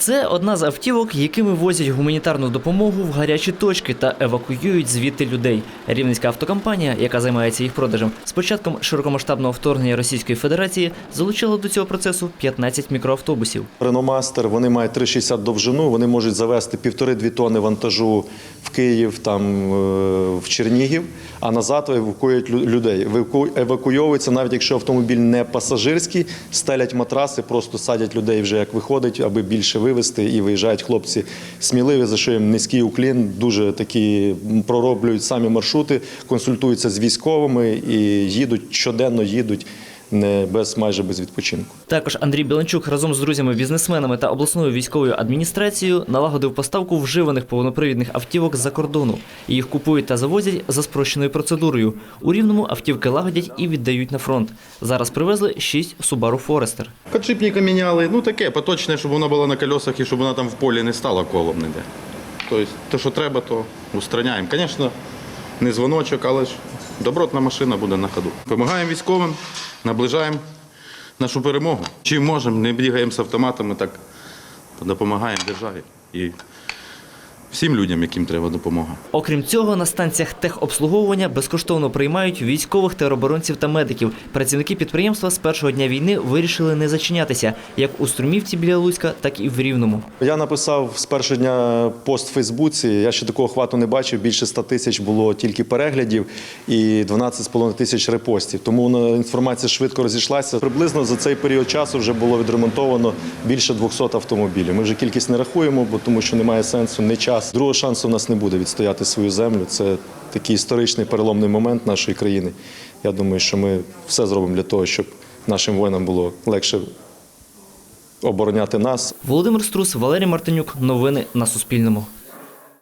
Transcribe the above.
Це одна з автівок, якими возять гуманітарну допомогу в гарячі точки та евакуюють звідти людей. Рівненська автокомпанія, яка займається їх продажем, з початком широкомасштабного вторгнення Російської Федерації залучила до цього процесу 15 мікроавтобусів. Реномастер, вони мають 3,60 довжину, вони можуть завести півтори-дві тонни вантажу в Київ, там е, в Чернігів, а назад евакуюють людей. Еваку- Евакуйовуються, навіть якщо автомобіль не пасажирський, стелять матраси, просто садять людей вже як виходить, аби більше вивезти. І виїжджають хлопці сміливі, за що їм низький уклін, дуже такі пророблюють самі маршрути, консультуються з військовими і їдуть щоденно їдуть не без майже без відпочинку. Також Андрій Біланчук разом з друзями-бізнесменами та обласною військовою адміністрацією налагодив поставку вживаних повнопривідних автівок з-за кордону. Їх купують та завозять за спрощеною процедурою. У рівному автівки лагодять і віддають на фронт. Зараз привезли 6 Subaru Forester. Подшипника міняли, ну таке, поточне, щоб воно було на колесах і щоб вона там в полі не стала колом ніде. Тобто, те, що треба, то устраняємо. Звісно, не дзвоночок, але ж добротна машина буде на ходу. Помагаємо військовим, наближаємо нашу перемогу. Чим можемо, не бігаємо з автоматами, так допомагаємо державі і всім людям, яким треба допомога. Окрім цього, на станціях техобслуговування безкоштовно приймають військових тероборонців та медиків. Працівники підприємства з першого дня війни вирішили не зачинятися як у Струмівці біля Луцька, так і в Рівному. Я написав з першого дня пост в Фейсбуці. Я ще такого хвату не бачив. Більше 100 тисяч було тільки переглядів і 12,5 тисяч репостів. Тому інформація швидко розійшлася. Приблизно за цей період часу вже було відремонтовано більше 200 автомобілів. Ми вже кількість не рахуємо, бо тому що немає сенсу, не час. Другого шансу в нас не буде відстояти свою землю. Це такий історичний переломний момент нашої країни. Я думаю, що ми все зробимо для того, щоб нашим воїнам було легше обороняти нас, Володимир Струс, Валерій Мартинюк. Новини на Суспільному.